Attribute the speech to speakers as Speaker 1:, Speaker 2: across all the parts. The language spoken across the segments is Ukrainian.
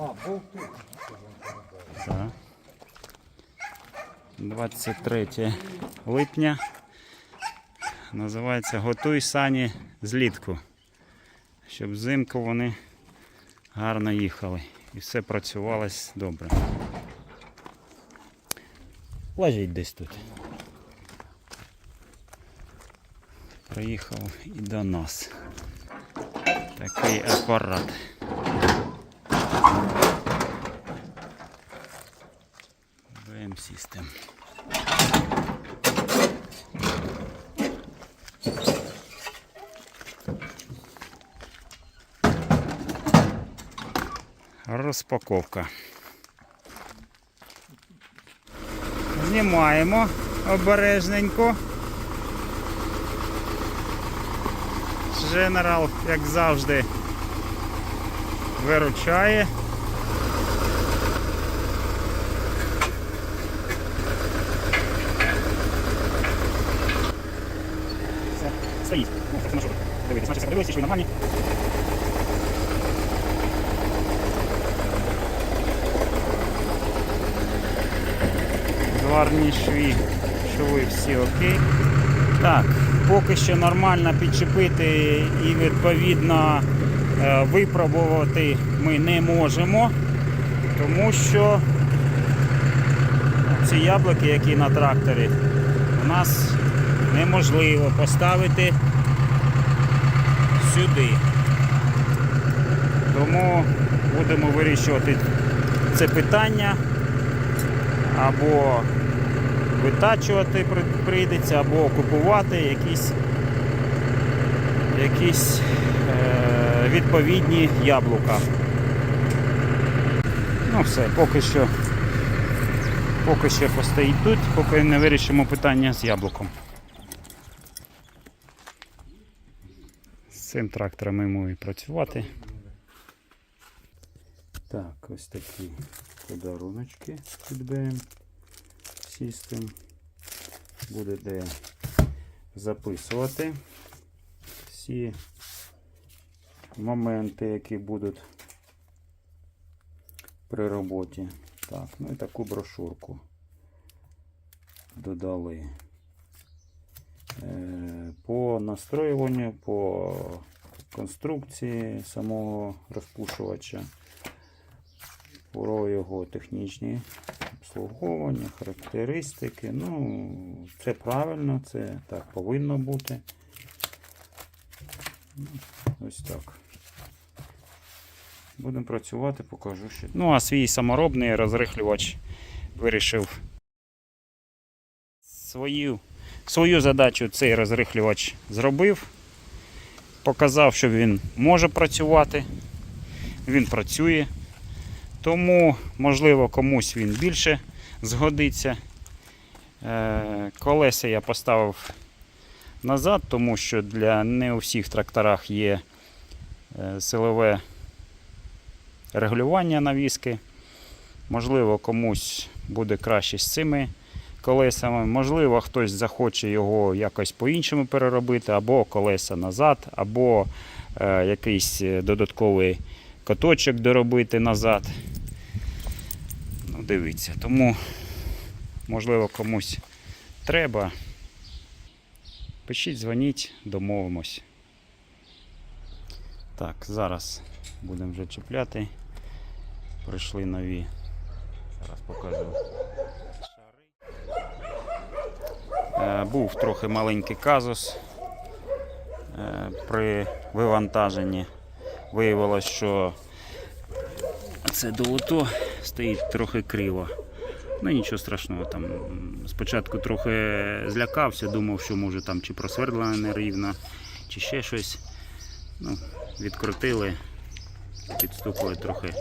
Speaker 1: А, болти.
Speaker 2: Так. 23 липня. Називається Готуй сані злітку. Щоб взимку вони гарно їхали. І все працювалось добре. Лежить десь тут. Приїхав і до нас. Такий апарат. VM System. Розпаковка. Знімаємо обережненько. General, як завжди, виручає. Стоїть. Ну, це можу дивитися. Значить, подивилися, що нормальні. Зварні шві, шви всі окей. Так, поки що нормально підчепити і відповідно випробувати ми не можемо, тому що ці яблуки, які на тракторі, у нас неможливо поставити сюди. Тому будемо вирішувати це питання або витачувати прийдеться, або купувати якісь, якісь е, відповідні яблука. Ну все, поки що, поки що постоїть тут, поки не вирішимо питання з яблуком. З цим трактором можемо і працювати. Так, ось такі подаруночки BM System. Буде де записувати всі моменти, які будуть при роботі. Так, ну і таку брошурку додали. Е, По настроюванню, по конструкції самого розпушувача, про його технічні обслуговування, характеристики. Ну, це правильно, це так повинно бути. Ось так. Будемо працювати, покажу ще. Ну, а свій саморобний розрихлювач вирішив свою, свою задачу цей розрихлювач зробив. Показав, що він може працювати. Він працює. Тому, можливо, комусь він більше згодиться. Е, Колеса я поставив назад, тому що для не у всіх тракторах є е, силове регулювання навіски. Можливо, комусь буде краще з цими колесами. Можливо, хтось захоче його якось по-іншому переробити, або колеса назад, або е, якийсь е, додатковий каточок доробити назад. Ну, дивіться, тому, можливо, комусь треба. Пишіть, дзвоніть, домовимось. Так, зараз будемо вже чіпляти. Прийшли нові. Зараз покажу. Е, Був трохи маленький казус е, при вивантаженні. Виявилось, що це долото стоїть трохи криво. Ну нічого страшного. Там спочатку трохи злякався, думав, що може там чи просвердлена нерівно, чи ще щось. Ну, відкрутили, підстукали трохи е,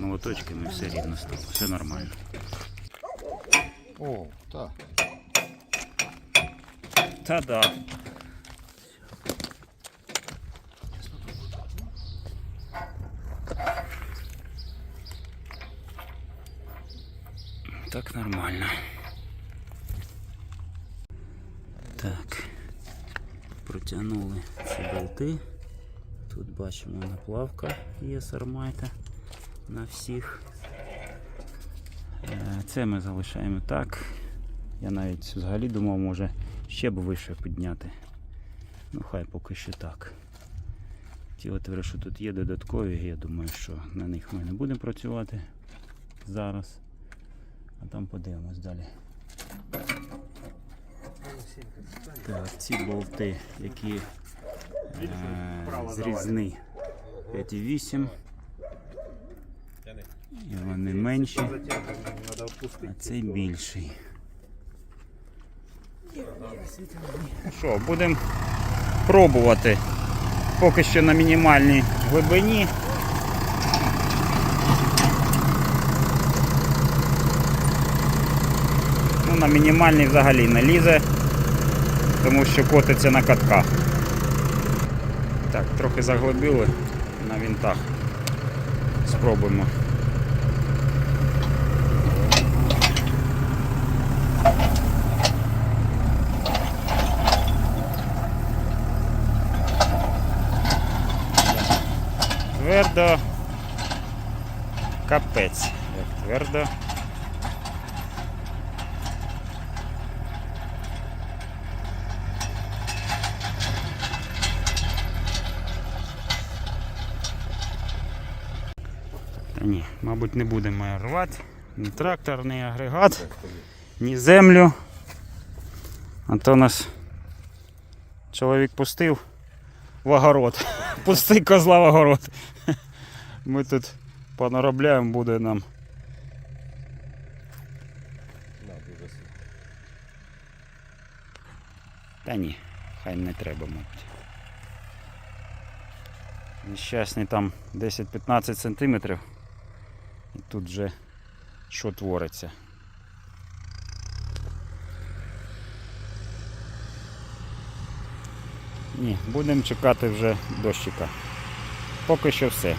Speaker 2: молоточками, все рівно стало, все нормально.
Speaker 1: О, так.
Speaker 2: Та-да. Так нормально. Так. Протягнули ці болти. Тут бачимо наплавка є сармайта. на всіх. Е, Це ми залишаємо так. Я навіть взагалі думав, може ще б вище підняти. Ну хай поки що так. Ті отвори, що тут є додаткові, я думаю, що на них ми не будемо працювати зараз. А там подивимось далі. Так, ці болти, які е, зрізні 5,8. І вони менші, а цей більший. Що, будемо пробувати. Поки що на мінімальній глибині. Ну, на мінімальній взагалі не лізе, тому що котиться на катках. Так, трохи заглибили на вінтах. Спробуємо. Твердо. Капець. Як твердо. Та ні, мабуть, не будемо рвати. Ні тракторний агрегат, ні землю. А то нас чоловік пустив в огород. Пусти козла в огород. Ми тут понаробляємо, буде нам. Та ні, хай не треба, мабуть. Нещасний там 10-15 сантиметрів. Тут вже що твориться. Ні, будемо чекати вже дощика. Поки що все.